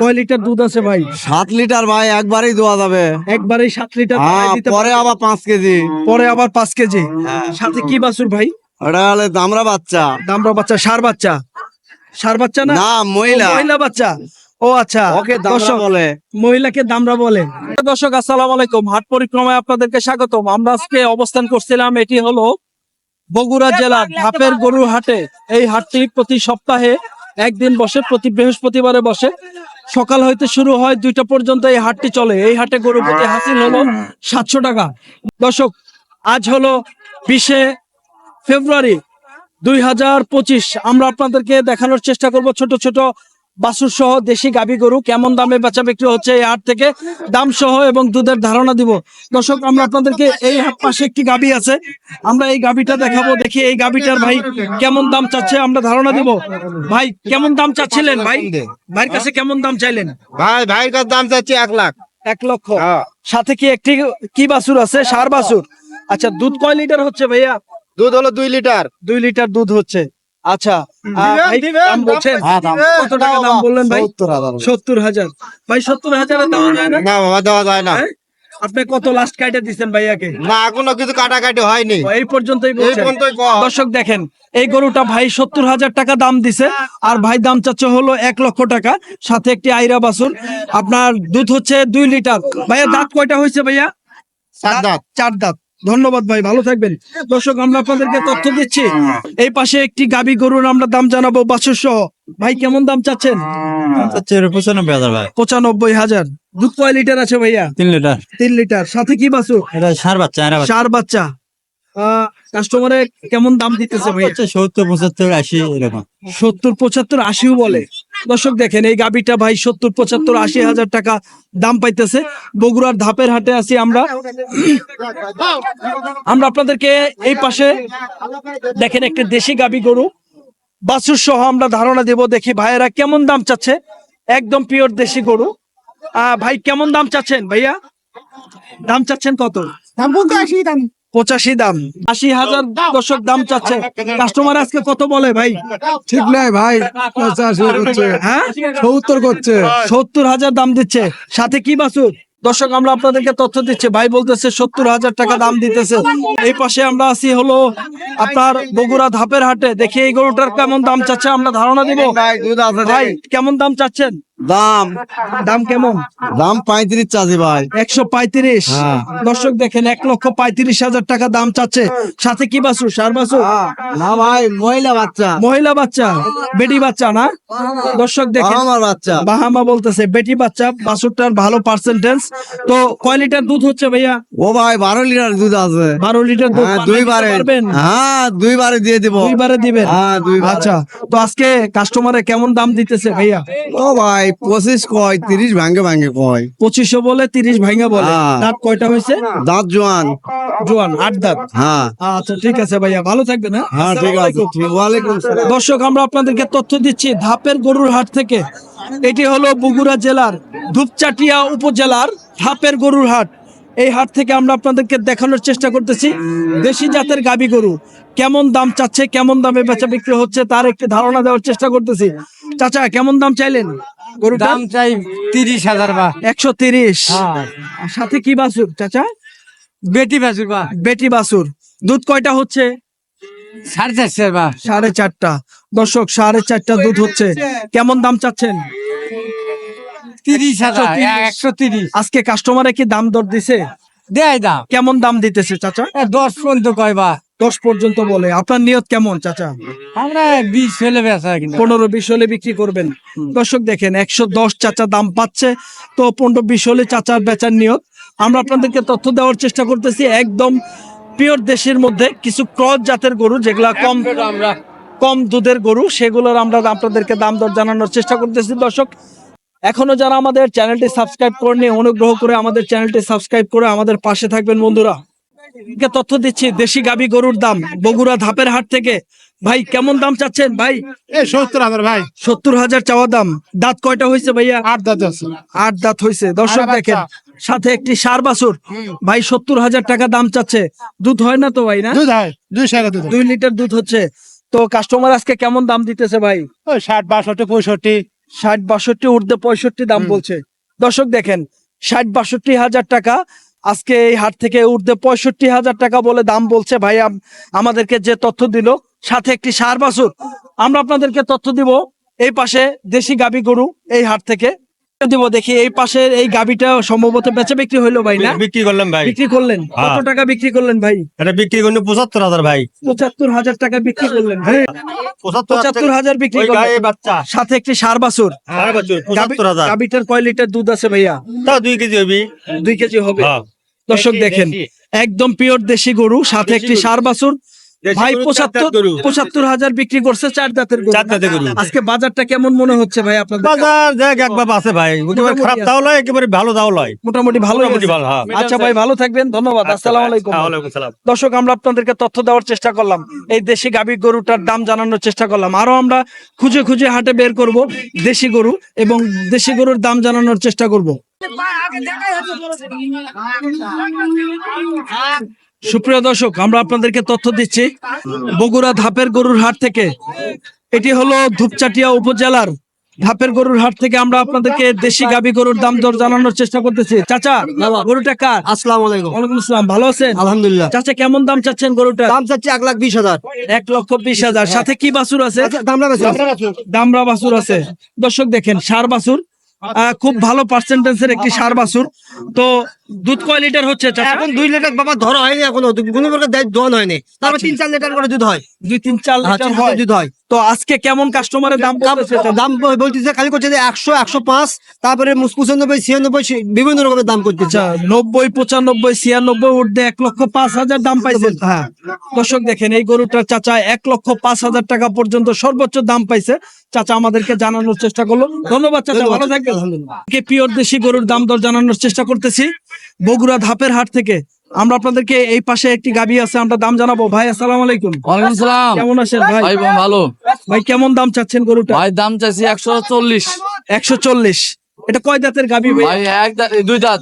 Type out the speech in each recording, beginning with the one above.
কয় লিটার দুধ আছে ভাই? সাত লিটার ভাই একবারই দেওয়া যাবে। একবারেই সাত লিটার হ্যাঁ পরে আবার পাঁচ কেজি। পরে আবার পাঁচ কেজি? সাথে কি বাছুর ভাই? ওটা হলে দামরা বাচ্চা। দামরা বাচ্চা সার বাচ্চা? সার বাচ্চা না? না মহিলা। মহিলা বাচ্চা? ও আচ্ছা। ওকে দর্শক, বলে। মহিলাকে দামরা বলে। দর্শক আসসালামু আলাইকুম। হাট পরিক্রমায় আপনাদেরকে স্বাগতম। আমরা আজকে অবস্থান করছিলাম এটি হলো বগুড়া জেলার ধাপের গরুর হাটে। এই হাটটি প্রতি সপ্তাহে একদিন বসে, প্রতি বৃহস্পতিবারে বসে। সকাল হইতে শুরু হয়, দুইটা পর্যন্ত এই হাটটি চলে। এই হাটে গরু প্রতি হাসিল হলো সাতশো টাকা। দর্শক, আজ হলো বিশে ফেব্রুয়ারি দুই হাজার পঁচিশ। আমরা আপনাদেরকে দেখানোর চেষ্টা করব ছোট ছোট বাছুর সহ দেশি গাবি গরু কেমন দামে বেচা বিক্রি হচ্ছে এই হাট থেকে? দাম সহ এবং দুধের ধারণা দিব। দর্শক আমরা আপনাদেরকে এই হাট পাশে একটি গাবি আছে। আমরা এই গাবিটা দেখাবো দেখি এই গাবিটার ভাই কেমন দাম চাচ্ছে আমরা ধারণা দিব। ভাই কেমন দাম চাচ্ছিলেন ভাই? ভাইয়ের কাছে কেমন দাম চাইলেন? ভাই ভাইয়ের কাছে দাম চাচ্ছি এক লাখ। এক লক্ষ। সাথে কি একটি কি বাছুর আছে? সার বাছুর। আচ্ছা দুধ কয় লিটার হচ্ছে ভাইয়া? দুধ হলো দুই লিটার। দুই লিটার দুধ হচ্ছে। আচ্ছা দাম বলছেন? হ্যাঁ, কত টাকা দাম বললেন ভাই? সত্তর হাজার ভাই সত্তর হাজারে দেওয়া যায় না? না বাবা দেওয়া যায় না। হ্যাঁ? আপনি কত লাস্ট কাইটে দিচ্ছেন ভাইয়াকে? না কিছু কাটাকাটি হয়নি। এই পর্যন্তই। দর্শক দেখেন এই গরুটা ভাই সত্তর হাজার টাকা দাম দিছে আর ভাই দাম চাচ্ছে হলো এক লক্ষ টাকা সাথে একটি আইরা বাছুর আপনার দুধ হচ্ছে দুই লিটার। ভাইয়া দাঁত কয়টা হয়েছে ভাইয়া? চার দাঁত। চার দাঁত। ধন্যবাদ ভাই ভালো থাকবেন। দর্শক আমরা আপনাদেরকে তথ্য দিচ্ছি। এই পাশে একটি গাবি গরুর আমরা দাম জানাব বাছুর সহ ভাই কেমন দাম চাচ্ছেন? পঁচানব্বই হাজার ভাই। পঁচানব্বই হাজার। দুধ কয় লিটার আছে ভাইয়া? তিন লিটার। তিন লিটার। সাথে কি এটা সার বাচ্চা সার বাচ্চা। কাস্টমারে কেমন দাম দিতেছে ভাইয়া? সত্তর পঁচাত্তর আশি এরকম। সত্তর পঁচাত্তর আশিও বলে। দর্শক দেখেন, এই গাবিটা ভাই সত্তর, পঁচাত্তর, আশি হাজার টাকা দাম পাইতেছে। বগুড়ার ধাপের হাটে আছি আমরা। আমরা আপনাদেরকে এই পাশে দেখেন একটা দেশি গাবি গরু। বাছুর সহ আমরা ধারণা দেব, দেখি ভাইয়েরা কেমন দাম চাচ্ছে। একদম পিওর দেশি গরু। ভাই কেমন দাম চাচ্ছেন ভাইয়া? দাম চাচ্ছেন কত? পঁচাশি দাম। আশি হাজার দর্শক দাম চাচ্ছে। কাস্টমার আজকে কত বলে ভাই? ঠিক নাই ভাই হ্যাঁ? সত্তর করছে। সত্তর হাজার দাম দিচ্ছে। সাথে কি বাছুর? দর্শক, আমরা আপনাদেরকে তথ্য দিচ্ছি। ভাই বলতেছে সত্তর হাজার টাকা দাম দিতেছে। এই পাশে আমরা আছি হলো আপনার বগুড়া ধাপের হাটে। দেখি এই গরুটার কেমন দাম চাচ্ছে, আমরা ধারণা দিব। ভাই, কেমন দাম চাচ্ছেন? দাম। দাম কেমন? দাম পঁয়ত্রিশ চাষি ভাই। একশো পঁয়ত্রিশ? হ্যাঁ। দর্শক দেখেন এক লক্ষ পঁয়ত্রিশ হাজার টাকা দাম চাচ্ছে। সাথে কি বাছুর? সার বাছুর? না ভাই মহিলা বাচ্চা। মহিলা বাচ্চা? বেটি বাচ্চা না? দর্শক দেখেন আমার বাচ্চা। বাহামা বলতেছে বেটি বাচ্চা বাছুরটার ভালো পার্সেন্টেজ তো কয় লিটার দুধ হচ্ছে ভাইয়া? ও ভাই বারো লিটার দুধ আছে। বারো লিটার দুধ হ্যাঁ দুই বারে পারবেন? হ্যাঁ দুই বারে দিয়ে দিব। দুইবারে দিবেন? হ্যাঁ দুই আচ্ছা তো আজকে কাস্টমারে কেমন দাম দিতেছে ভাইয়া? ও ভাই পঁচিশ কয় তিরিশ ভাঙ্গে ভাঙ্গে কয়। পঁচিশশো বলে তিরিশ ভাঙা বলে। হ্যাঁ। দাঁত কয়টা হয়েছে? দাঁত জোয়ান। জোয়ান আট দাঁত। হ্যাঁ। আচ্ছা ঠিক আছে ভাইয়া ভালো থাকবেন হ্যাঁ? হ্যাঁ ঠিক আছে। ঠিক- ওয়ালাইকুম সালাম। দর্শক আমরা আপনাদেরকে তথ্য দিচ্ছি ধাপের গরুর হাট থেকে। এটি হলো বগুড়া জেলার ধূপচাটিয়া উপজেলার ধাপের গরুর হাট। এই হাট থেকে আমরা আপনাদেরকে দেখানোর চেষ্টা করতেছি দেশি জাতের গাবি গরু। কেমন দাম চাচ্ছে কেমন দামে বেচা বিক্রি হচ্ছে তার একটি ধারণা দেওয়ার চেষ্টা করতেছি। চাচা কেমন দাম চাইলেন? গরুর দাম চাই তিরিশ হাজার বা। একশো তিরিশ। সাথে কি বাছুর চাচা? বেটি বাজুর বা। বেটি বাছুর। দুধ কয়টা হচ্ছে? সাড়ে চারশো বা। সাড়ে চারটা। দর্শক সাড়ে চারটা দুধ হচ্ছে। কেমন দাম চাচ্ছেন? তিরিশ হাজার একশো তিরিশ। আজকে কাস্টমারে কি দাম দর দিছে? দেয় দাম। কেমন দাম দিতেছে চাচা? দশ পর্যন্ত কয় বা। দশ পর্যন্ত বলে। আপনার নিয়ত কেমন চাচা? আমরা বিশ ফেলে বেচা কিন্তু পনেরো বিশ হলে বিক্রি করবেন। দর্শক দেখেন একশো দশ চাচা দাম পাচ্ছে। তো পনেরো বিশ হলে চাচার বেচার নিয়ত। আমরা আপনাদেরকে তথ্য দেওয়ার চেষ্টা করতেছি একদম পিওর দেশের মধ্যে কিছু ক্রস জাতের গরু যেগুলা কম আমরা। কম দুধের গরু সেগুলোর আমরা আপনাদেরকে দাম দর জানানোর চেষ্টা করতেছি। দর্শক এখনও যারা আমাদের চ্যানেলটি সাবস্ক্রাইব করেনি অনুগ্রহ করে আমাদের চ্যানেলটি সাবস্ক্রাইব করে আমাদের পাশে থাকবেন বন্ধুরা। তথ্য দিচ্ছি? দেশি গাবি গরুর দাম। বগুড়া ধাপের হাট থেকে। ভাই কেমন দাম চাচ্ছেন? ভাই সত্তর হাজার ভাই। সত্তর হাজার চাওয়া দাম। দাঁত কয়টা হয়েছে ভাইয়া? আট দাঁত আট দাঁত হয়েছে। দর্শক দেখেন সাথে একটি সার বাছুর। ভাই সত্তর হাজার টাকা দাম চাচ্ছে। দুধ হয় না তো ভাই না? দুধ হয়। দুই লিটার দুধ হচ্ছে। তো কাস্টমার আজকে কেমন দাম দিতেছে ভাই? ওই ষাট বাষট্টি পঁয়ষট্টি। ষাট বাষট্টি ঊর্ধ্বে পঁয়ষট্টি দাম বলছে। দর্শক দেখেন ষাট বাষট্টি হাজার টাকা আজকে এই হাট থেকে উর্ধে পঁয়ষট্টি হাজার টাকা বলে দাম বলছে। ভাই আমাদেরকে যে তথ্য দিল, সাথে একটি সার বাসুর আমরা আপনাদেরকে তথ্য দিব, এই পাশে দেশি গাবি গরু এই হাট থেকে দিব দেখি এই পাশে এই গাবিটা সম্ভবত বেচা বিক্রি হইল ভাই না? বিক্রি করলাম ভাই। বিক্রি করলেন? কত হ্যাঁ। টাকা বিক্রি করলেন ভাই? এটা বিক্রি করলে পঁচাত্তর হাজার ভাই। পঁচাত্তর হাজার টাকা বিক্রি করলেন ভাই। পঁচাত্তর হাজার বিক্রি করলেন। বাচ্চা। সাথে একটি সার বাছুর। পঁচাত্তর হাজার। গাবিটার কয় লিটার দুধ আছে ভাইয়া? তাও দুই কেজি হবি। দুই কেজি হবে। হ্যাঁ। দর্শক দেখেন একদম পিওর দেশি গরু সাথে একটি সার বাছুর ভাই পঁচাত্তর পঁচাত্তর হাজার বিক্রি করছে চার দাঁতের চার দাঁতের গরু। আজকে বাজারটা কেমন মনে হচ্ছে ভাই আপনাদের? বাজার দেখ একবার আছে ভাই। একেবারে খারাপ। তাও লয় একেবারে ভালো তাও লয়। মোটামুটি ভালো মোটামুটি ভালো, হ্যাঁ। আচ্ছা ভাই ভালো থাকবেন। ধন্যবাদ। আসসালামু আলাইকুম। দর্শক আমরা আপনাদেরকে তথ্য দেওয়ার চেষ্টা করলাম। এই দেশি গাভী গরুটার দাম জানানোর চেষ্টা করলাম। আরও আমরা খুঁজে খুঁজে হাটে বের করব দেশি গরু এবং দেশি গরুর দাম জানানোর চেষ্টা করব। সুপ্রিয় দর্শক আমরা আপনাদেরকে তথ্য দিচ্ছি। বগুড়া ধাপের গরুর হাট থেকে। এটি হলো ধূপচাটিয়া উপজেলার ধাপের গরুর হাট থেকে আমরা আপনাদেরকে দেশি গাবি গরুর দাম দর জানানোর চেষ্টা করতেছি। চাচা গরুটা কার? আসসালামু আলাইকুম। ওয়ালাইকুম আসসালাম ভালো আছেন? আলহামদুলিল্লাহ। চাচা কেমন দাম চাচ্ছেন গরুটা? দাম চাচ্ছি এক লাখ বিশ হাজার। এক লক্ষ বিশ হাজার। সাথে কি বাছুর আছে? বেশি দামরা বাছুর। আছে। দর্শক দেখেন সার বাছুর। আহ, খুব ভালো পার্সেন্টেজের একটি সার বাসুর তো দুধ কয় লিটার হচ্ছে এখন দুই লিটার বাবা ধরা হয়নি এখনও। কোনো প্রকার দোয়ান হয়নি। তারপর তিন চার লিটার করে দুধ হয়। দুই তিন চার লিটার হয়। লিটার দুধ হয়। তো আজকে কেমন কাস্টমারের দাম? দাম বলতেছে খালি করছে যে একশো একশো পাঁচ তারপরে পঁচানব্বই ছিয়ানব্বই বিভিন্ন রকমের দাম করতেছে। আচ্ছা নব্বই পঁচানব্বই ছিয়ানব্বই উঠতে এক লক্ষ পাঁচ হাজার দাম পাইছে। হ্যাঁ। দর্শক দেখেন এই গরুটার চাচা এক লক্ষ পাঁচ হাজার টাকা পর্যন্ত সর্বোচ্চ দাম পাইছে। চাচা আমাদেরকে জানানোর চেষ্টা করল। ধন্যবাদ চাচা ভালো থাকবেন। পিওর দেশি গরুর দাম দর জানানোর চেষ্টা করতেছি। বগুড়া ধাপের হাট থেকে আমরা আপনাদেরকে এই পাশে একটি গাবি আছে আমরা দাম জানাব। ভাই আসসালাম আলাইকুম। ওয়ালাইকুম সালাম। কেমন আছেন ভাই? ভাই ভালো। ভাই কেমন দাম চাচ্ছেন গরুটা? ভাই দাম চাইছি একশো চল্লিশ। একশো চল্লিশ। এটা কয় দাঁতের গাবি ভাই? ভাই এক দাঁত দুই দাঁত।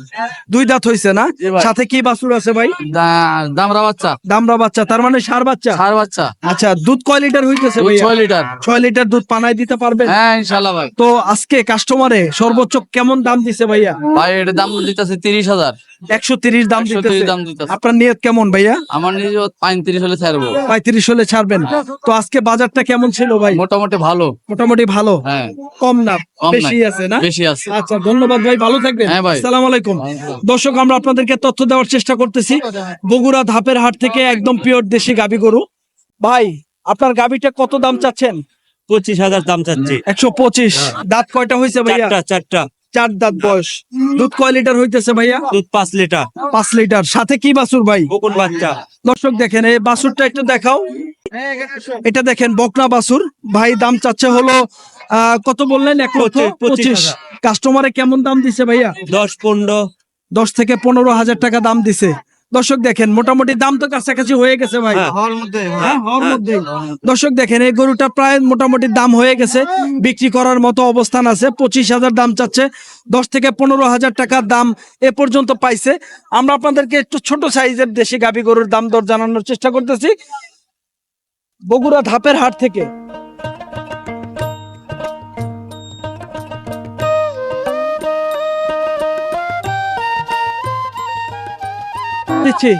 দুই দাঁত হইছে না? সাথে কি বাছুর আছে ভাই? দা- দামরা বাচ্চা। দামরা বাচ্চা তার মানে সার বাচ্চা? সার বাচ্চা। আচ্ছা দুধ কয় লিটার হইতেছে ভাই ছয় লিটার। ছয় লিটার দুধ পানায় দিতে পারবে হ্যাঁ ইনশাল্লাহ ভাই। তো আজকে কাস্টমারে সর্বোচ্চ কেমন দাম দিছে ভাইয়া? ভাই এটা দাম দিতেছে তিরিশ হাজার। একশো তিরিশ দাম দিতেছে। দাম দিতেছে। আপনার নিয়ত কেমন ভাইয়া? আমার নিজে পঁয়ত্রিশ হলে ছাড়বো। পঁয়ত্রিশ হলে ছাড়বেন। তো আজকে বাজারটা কেমন ছিল ভাই? মোটামুটি ভালো। মোটামুটি ভালো? হ্যাঁ। কম না বেশি আছে না? বেশি আছে। আচ্ছা ধন্যবাদ ভাই ভালো থাকবেন। হ্যাঁ ভাই। আসসালামু আলাইকুম। দর্শক আমরা আপনাদেরকে তথ্য দেওয়ার চেষ্টা করতেছি। বগুড়া ধাপের হাট থেকে একদম পিওর দেশি গাবি গরু। ভাই আপনার গাবিটা কত দাম চাচ্ছেন? পঁচিশ হাজার দাম চাচ্ছি। একশো পঁচিশ। দাঁত কয়টা হয়েছে ভাইয়া? চারটা চারটা। চার দাঁত বয়স। দুধ কয় লিটার হইতেছে ভাইয়া? দুধ পাঁচ লিটার। পাঁচ লিটার। সাথে কি বাছুর ভাই? বকুন বাচ্চা। দর্শক দেখেন এই বাছুরটা একটু দেখাও। এটা দেখেন বকনা বাছুর। ভাই দাম চাচ্ছে হলো আহ, কত বললেন? এক লক্ষ পঁচিশ কাস্টমারে কেমন দাম দিছে ভাইয়া? দশ পনেরো। দশ থেকে পনেরো হাজার টাকা দাম দিছে। দর্শক দেখেন মোটামুটি দাম তো কাছাকাছি হয়ে গেছে ভাই হ্যাঁ। হ্যাঁ, মধ্যেই। দর্শক দেখেন এই গরুটা প্রায় মোটামুটি দাম হয়ে গেছে বিক্রি করার মতো অবস্থান আছে পঁচিশ হাজার দাম চাচ্ছে দশ থেকে পনেরো হাজার টাকার দাম এ পর্যন্ত পাইছে আমরা আপনাদেরকে একটু ছোট সাইজের দেশি গাভী গরুর দাম দর জানানোর চেষ্টা করতেছি বগুড়া ধাপের হাট থেকে দিচ্ছি।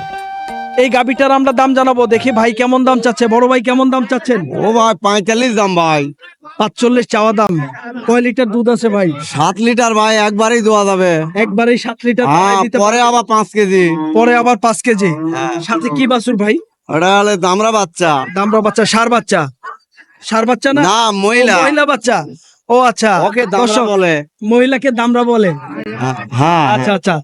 এই গাবিটার আমরা দাম জানাব। দেখি ভাই কেমন দাম চাচ্ছে বড় ভাই কেমন দাম চাচ্ছেন? ও ভাই পঁয়তাল্লিশ দাম ভাই। পাঁচচল্লিশ চাওয়া দাম। কয় লিটার দুধ আছে ভাই? সাত লিটার ভাই একবারই দেওয়া যাবে। একবারেই সাত লিটার হ্যাঁ পরে আবার পাঁচ কেজি। পরে আবার পাঁচ কেজি? সাথে কি বাছুর ভাই? ওটা হলে দামরা বাচ্চা। দামরা বাচ্চা সার বাচ্চা? সার বাচ্চা না? না মহিলা। মহিলা বাচ্চা? ও আচ্ছা। ওকে দামরা বলে। মহিলাকে দামরা বলে। হ্যাঁ, হ্যাঁ। আচ্ছা আচ্ছা।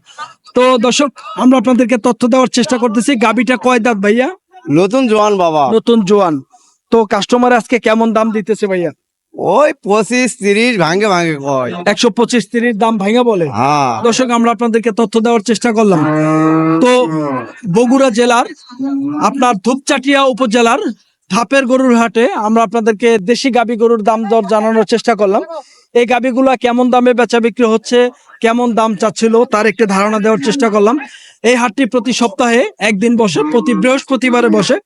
তো দর্শক আমরা আপনাদেরকে তথ্য দেওয়ার চেষ্টা করতেছি। গাবিটা কয় দাঁত ভাইয়া? নতুন জোয়ান বাবা। নতুন জোয়ান। তো কাস্টমার আজকে কেমন দাম দিতেছে ভাইয়া? ওই পঁচিশ তিরিশ ভাঙ্গে ভাঙ্গে কয়। একশো পঁচিশ তিরিশ দাম ভাঙা বলে। হ্যাঁ। দর্শক আমরা আপনাদেরকে তথ্য দেওয়ার চেষ্টা করলাম। তো বগুড়া জেলার আপনার ধূপচাটিয়া উপজেলার ধাপের গরুর হাটে আমরা আপনাদেরকে দেশি গাবি গরুর দাম দর জানানোর চেষ্টা করলাম। এই গাবিগুলা কেমন দামে বেচা বিক্রি হচ্ছে, কেমন দাম চাচ্ছিল তার একটি ধারণা দেওয়ার চেষ্টা করলাম। এই হাটটি প্রতি সপ্তাহে একদিন বসে, প্রতি বৃহস্পতিবারে বসে।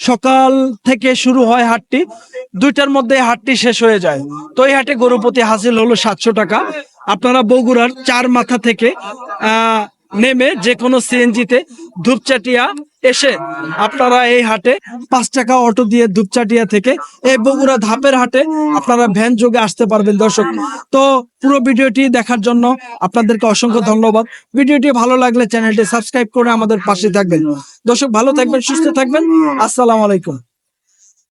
সকাল থেকে শুরু হয় হাটটি, দুইটার মধ্যে হাটটি শেষ হয়ে যায়। তো এই হাটে গরু প্রতি হাসিল হলো সাতশো টাকা। আপনারা বগুড়ার চার মাথা থেকে নেমে যে কোনো সিএনজিতে ধূপচাটিয়া এসে আপনারা এই হাটে পাঁচ টাকা অটো দিয়ে ধূপচাটিয়া থেকে এই বগুড়া ধাপের হাটে আপনারা ভ্যান যোগে আসতে পারবেন, দর্শক। তো পুরো ভিডিওটি দেখার জন্য আপনাদেরকে অসংখ্য ধন্যবাদ। ভিডিওটি ভালো লাগলে চ্যানেলটি সাবস্ক্রাইব করে আমাদের পাশে থাকবেন। দর্শক, ভালো থাকবেন, সুস্থ থাকবেন। আসসালামু আলাইকুম।